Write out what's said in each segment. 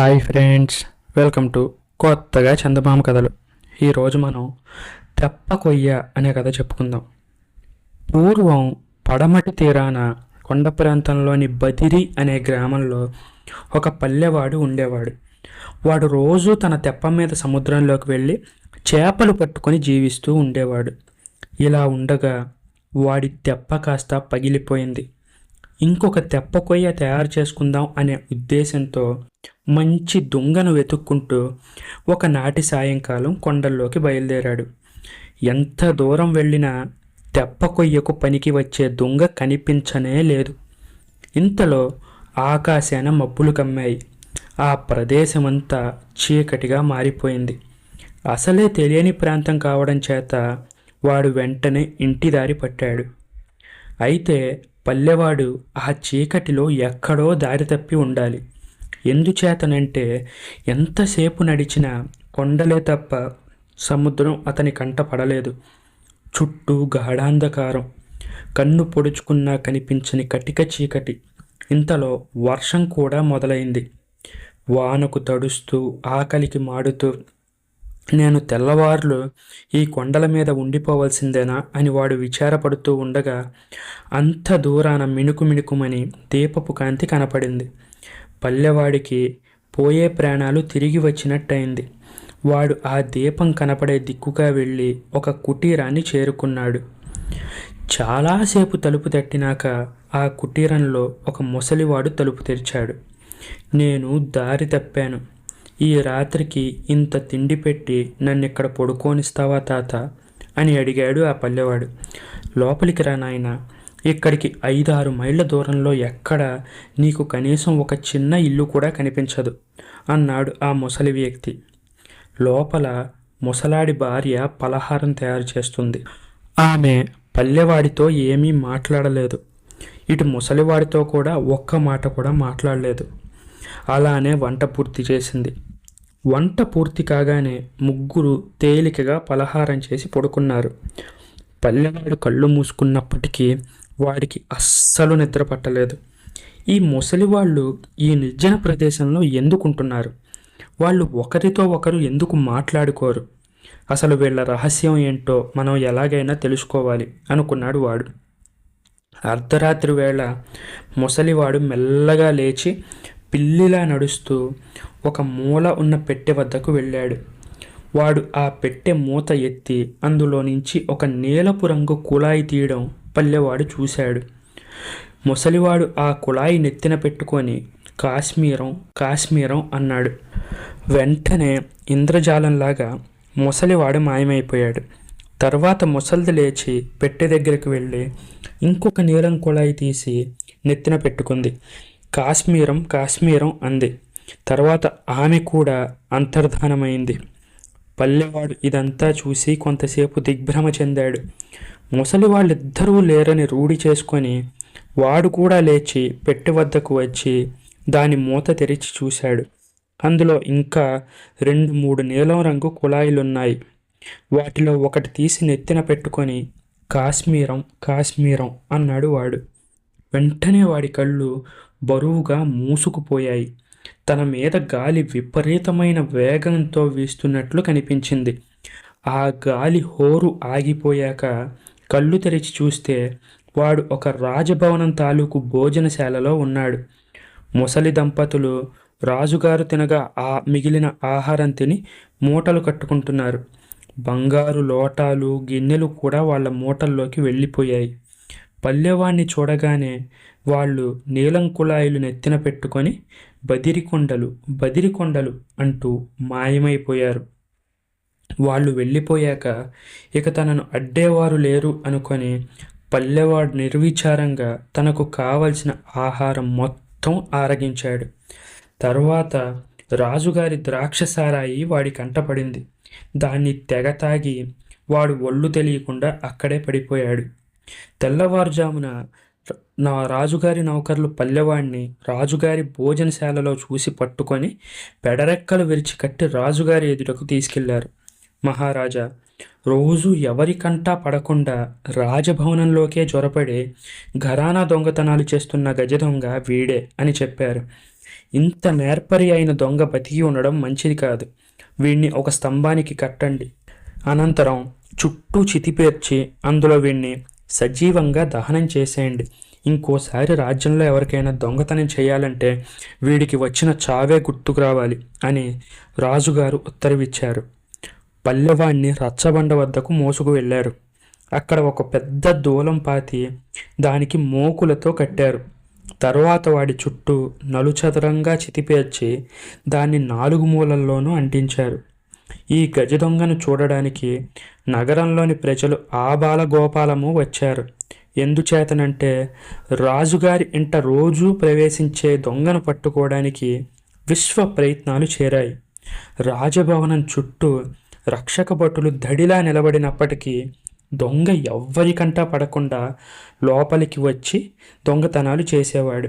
Hi friends welcome to కొత్తగా చందమామ కథలు. ఈరోజు మనం తెప్ప కొయ్య అనే కథ చెప్పుకుందాం. పూర్వం పడమటి తీరాన కొండ ప్రాంతంలోని బదిరి అనే గ్రామంలో ఒక పల్లెవాడు ఉండేవాడు. వాడు రోజు తన తెప్ప మీద సముద్రంలోకి వెళ్ళి చేపలు పట్టుకొని జీవిస్తూ ఉండేవాడు. ఇలా ఉండగా వాడి తెప్ప కాస్త పగిలిపోయింది. ఇంకొక తెప్ప కొయ్య తయారు చేసుకుందాం అనే ఉద్దేశంతో మంచి దొంగను వెతుక్కుంటూ ఒకనాటి సాయంకాలం కొండల్లోకి బయలుదేరాడు. ఎంత దూరం వెళ్ళినా తెప్ప కొయ్యకు పనికి వచ్చే దొంగ కనిపించనే లేదు. ఇంతలో ఆకాశాన మబ్బులు కమ్మాయి. ఆ ప్రదేశమంతా చీకటిగా మారిపోయింది. అసలే తెలియని ప్రాంతం కావడం చేత వాడు వెంటనే ఇంటి దారి పట్టాడు. అయితే పల్లెవాడు ఆ చీకటిలో ఎక్కడో దారి తప్పి ఉండాలి. ఎందుచేతనంటే ఎంతసేపు నడిచినా కొండలే తప్ప సముద్రం అతని కంట పడలేదు. చుట్టూ గాఢాంధకారం. కన్ను పొడుచుకున్నా కనిపించని కటిక చీకటి. ఇంతలో వర్షం కూడా మొదలైంది. వానకు తడుస్తూ ఆకలికి మాడుతూ నేను తెల్లవారులు ఈ కొండల మీద ఉండిపోవలసిందేనా అని వాడు విచారపడుతూ ఉండగా అంత దూరాన మిణుకు మిణుకుమని దీపపు కాంతి కనపడింది. పల్లెవాడికి పోయే ప్రాణాలు తిరిగి వచ్చినట్టయింది. వాడు ఆ దీపం కనపడే దిక్కుగా వెళ్ళి ఒక కుటీరాన్ని చేరుకున్నాడు. చాలాసేపు తలుపు తట్టినాక ఆ కుటీరంలో ఒక ముసలివాడు తలుపు తెరిచాడు. నేను దారి తప్పాను. ఈ రాత్రికి ఇంత తిండి పెట్టి నన్ను ఇక్కడ పడుకోనిస్తావా తాత? అని అడిగాడు ఆ పల్లెవాడు. లోపలికి రా నాయన. ఇక్కడికి ఐదారు మైళ్ళ దూరంలో ఎక్కడ నీకు కనీసం ఒక చిన్న ఇల్లు కూడా కనిపించదు అన్నాడు ఆ ముసలి వ్యక్తి. లోపల ముసలాడి భార్య పలహారం తయారు చేస్తుంది. ఆమె పల్లెవాడితో ఏమీ మాట్లాడలేదు. ఇటు ముసలివాడితో కూడా ఒక్క మాట కూడా మాట్లాడలేదు. అలానే వంట పూర్తి చేసింది. వంట పూర్తి కాగానే ముగ్గురు తేలికగా పలహారం చేసి పడుకున్నారు. పల్లెవాడు కళ్ళు మూసుకున్నప్పటికీ వాడికి అస్సలు నిద్ర పట్టలేదు. ఈ ముసలి వాళ్ళు ఈ నిర్జన ప్రదేశంలో ఎందుకుంటున్నారు? వాళ్ళు ఒకరితో ఒకరు ఎందుకు మాట్లాడుకోరు? అసలు వీళ్ళ రహస్యం ఏంటో మనం ఎలాగైనా తెలుసుకోవాలి అనుకున్నాడు వాడు. అర్ధరాత్రి వేళ ముసలివాడు మెల్లగా లేచి పిల్లిలా నడుస్తూ ఒక మూల ఉన్న పెట్టె వద్దకు వెళ్ళాడు. వాడు ఆ పెట్టె మూత ఎత్తి అందులో నుంచి ఒక నీలపు రంగు కుళాయి తీయడం పల్లెవాడు చూశాడు. ముసలివాడు ఆ కుళాయి నెత్తిన పెట్టుకొని కాశ్మీరం కాశ్మీరం అన్నాడు. వెంటనే ఇంద్రజాలంలాగా ముసలివాడు మాయమైపోయాడు. తర్వాత ముసలిది లేచి పెట్టె దగ్గరికి వెళ్ళి ఇంకొక నీలం కుళాయి తీసి నెత్తిన పెట్టుకుంది. కాశ్మీరం కాశ్మీరం అంది. తర్వాత ఆమె కూడా అంతర్ధానమైంది. పల్లెవాడు ఇదంతా చూసి కొంతసేపు దిగ్భ్రమ చెందాడు. ముసలి వాళ్ళిద్దరూ లేరని రూఢి చేసుకొని వాడు కూడా లేచి పెట్టె వద్దకు వచ్చి దాని మూత తెరిచి చూశాడు. అందులో ఇంకా రెండు మూడు నీలం రంగు కుళాయిలున్నాయి. వాటిలో ఒకటి తీసి నెత్తిన పెట్టుకొని కాశ్మీరం కాశ్మీరం అన్నాడు వాడు. వెంటనే వాడి కళ్ళు బరువుగా మూసుకుపోయాయి. తన మీద గాలి విపరీతమైన వేగంతో వీస్తున్నట్లు కనిపించింది. ఆ గాలి హోరు ఆగిపోయాక కళ్ళు తెరిచి చూస్తే వాడు ఒక రాజభవనం తాలూకు భోజనశాలలో ఉన్నాడు. ముసలి దంపతులు రాజుగారు తినగా ఆ మిగిలిన ఆహారం తిని మూటలు కట్టుకుంటున్నారు. బంగారు లోటాలు గిన్నెలు కూడా వాళ్ళ మూటల్లోకి వెళ్ళిపోయాయి. పల్లెవాణ్ణి చూడగానే వాళ్ళు నీలం కుళాయిలు నెత్తిన పెట్టుకొని బదిరికొండలు బదిరికొండలు అంటూ మాయమైపోయారు. వాళ్ళు వెళ్ళిపోయాక ఇక తనను అడ్డేవారు లేరు అనుకొని పల్లెవాడు నిర్విచారంగా తనకు కావలసిన ఆహారం మొత్తం ఆరగించాడు. తర్వాత రాజుగారి ద్రాక్షసారాయి వాడి కంటపడింది. దాన్ని తెగ తాగి వాడు ఒళ్ళు తెలియకుండా అక్కడే పడిపోయాడు. తెల్లవారుజామున నా రాజుగారి నౌకర్లు పల్లెవాడిని రాజుగారి భోజనశాలలో చూసి పట్టుకొని పెడరెక్కలు విరిచి కట్టి రాజుగారి ఎదుటకు తీసుకెళ్ళారు. మహారాజా రోజు ఎవరికంటా పడకుండా రాజభవనంలోకే జొరపడి ఘరానా దొంగతనాలు చేస్తున్న గజ దొంగ వీడే అని చెప్పారు. ఇంత నేర్పరి అయిన దొంగ బతికి ఉండడం మంచిది కాదు. వీణ్ణి ఒక స్తంభానికి కట్టండి. అనంతరం చుట్టూ చితిపేర్చి అందులో వీణ్ణి సజీవంగా దహనం చేసేయండి. ఇంకోసారి రాజ్యంలో ఎవరికైనా దొంగతనం చేయాలంటే వీడికి వచ్చిన చావే గుర్తుకు రావాలి అని రాజుగారు ఉత్తర్విచ్చారు. పల్లెవాణ్ణి రచ్చబండ వద్దకు మోసుకు వెళ్ళారు. అక్కడ ఒక పెద్ద దూలం పాతి దానికి మోకులతో కట్టారు. తరువాత వాడి చుట్టూ నలుచదరంగా చితిపేర్చి దాన్ని నాలుగు మూలల్లోనూ అంటించారు. ఈ గజ దొంగను చూడడానికి నగరంలోని ప్రజలు ఆబాల గోపాలము వచ్చారు. ఎందుచేతనంటే రాజుగారి ఇంట రోజూ ప్రవేశించే దొంగను పట్టుకోవడానికి విశ్వ ప్రయత్నాలు చేరాయి. రాజభవనం చుట్టూ రక్షక భటులు దడిలా నిలబడినప్పటికీ దొంగ ఎవ్వరికంటా పడకుండా లోపలికి వచ్చి దొంగతనాలు చేసేవాడు.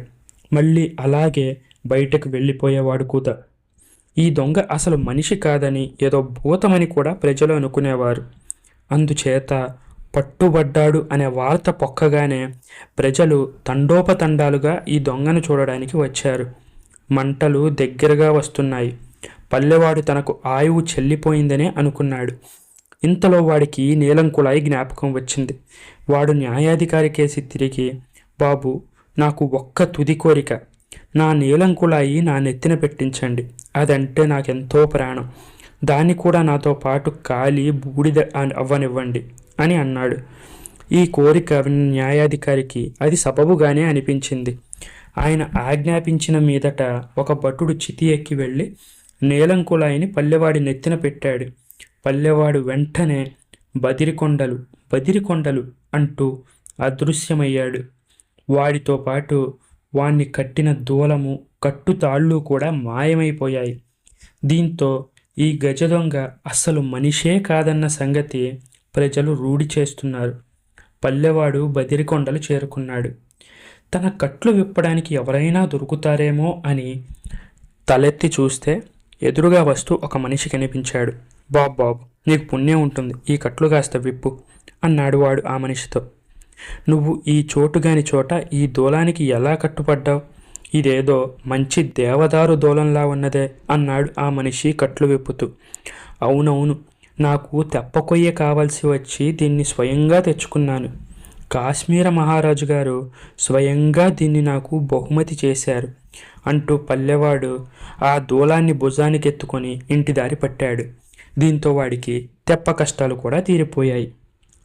మళ్ళీ అలాగే బయటకు వెళ్ళిపోయేవాడు కూడా. ఈ దొంగ అసలు మనిషి కాదని ఏదో భూతమని కూడా ప్రజలు అనుకునేవారు. అందుచేత పట్టుబడ్డాడు అనే వార్త పొక్కగానే ప్రజలు తండోపతండాలుగా ఈ దొంగను చూడడానికి వచ్చారు. మంటలు దగ్గరగా వస్తున్నాయి. పల్లెవాడు తనకు ఆయువు చెల్లిపోయిందనే అనుకున్నాడు. ఇంతలో వాడికి నీలం కుళాయి జ్ఞాపకం వచ్చింది. వాడు న్యాయాధికారి కేసి తిరిగి బాబు నాకు ఒక్క తుది కోరిక. నా నీలం కుళాయి నా నెత్తిన పెట్టించండి. అదంటే నాకెంతో ప్రాణం. దాన్ని కూడా నాతో పాటు కాలి బూడిద అవ్వనివ్వండి అని అన్నాడు. ఈ కోరిక న్యాయాధికారికి అది సబబుగానే అనిపించింది. ఆయన ఆజ్ఞాపించిన మీదట ఒక భటుడు చితి ఎక్కి వెళ్ళి నీలంకులాయిని పల్లెవాడి నెత్తిన పెట్టాడు. పల్లెవాడు వెంటనే బదిరికొండలు బదిరికొండలు అంటూ అదృశ్యమయ్యాడు. వాడితో పాటు వాణ్ణి కట్టిన దూలము కట్టుతాళ్ళు కూడా మాయమైపోయాయి. దీంతో ఈ గజ దొంగ అస్సలు మనిషే కాదన్న సంగతి ప్రజలు రూఢి చేస్తున్నారు. పల్లెవాడు బదిరికొండలు చేరుకున్నాడు. తన కట్లు విప్పడానికి ఎవరైనా దొరుకుతారేమో అని తలెత్తి చూస్తే ఎదురుగా వస్తూ ఒక మనిషి కనిపించాడు. బాబు బాబు నీకు పుణ్యం ఉంటుంది. ఈ కట్లు కాస్త విప్పు అన్నాడు వాడు ఆ మనిషితో. నువ్వు ఈ చోటుగాని చోట ఈ దూలానికి ఎలా కట్టుపడ్డావు ఇదేదో మంచి దేవదారు దూలంలా ఉన్నదే అన్నాడు ఆ మనిషి కట్లు విప్పుతూ. అవునవును నాకు తెప్పకొయ్య కావాల్సి వచ్చి దీన్ని స్వయంగా తెచ్చుకున్నాను. కాశ్మీర మహారాజు గారు స్వయంగా దీన్ని నాకు బహుమతి చేశారు అంటూ పల్లెవాడు ఆ దూలాన్ని భుజానికెత్తుకొని ఇంటి దారి పట్టాడు. దీంతో వాడికి తెప్ప కష్టాలు కూడా తీరిపోయాయి.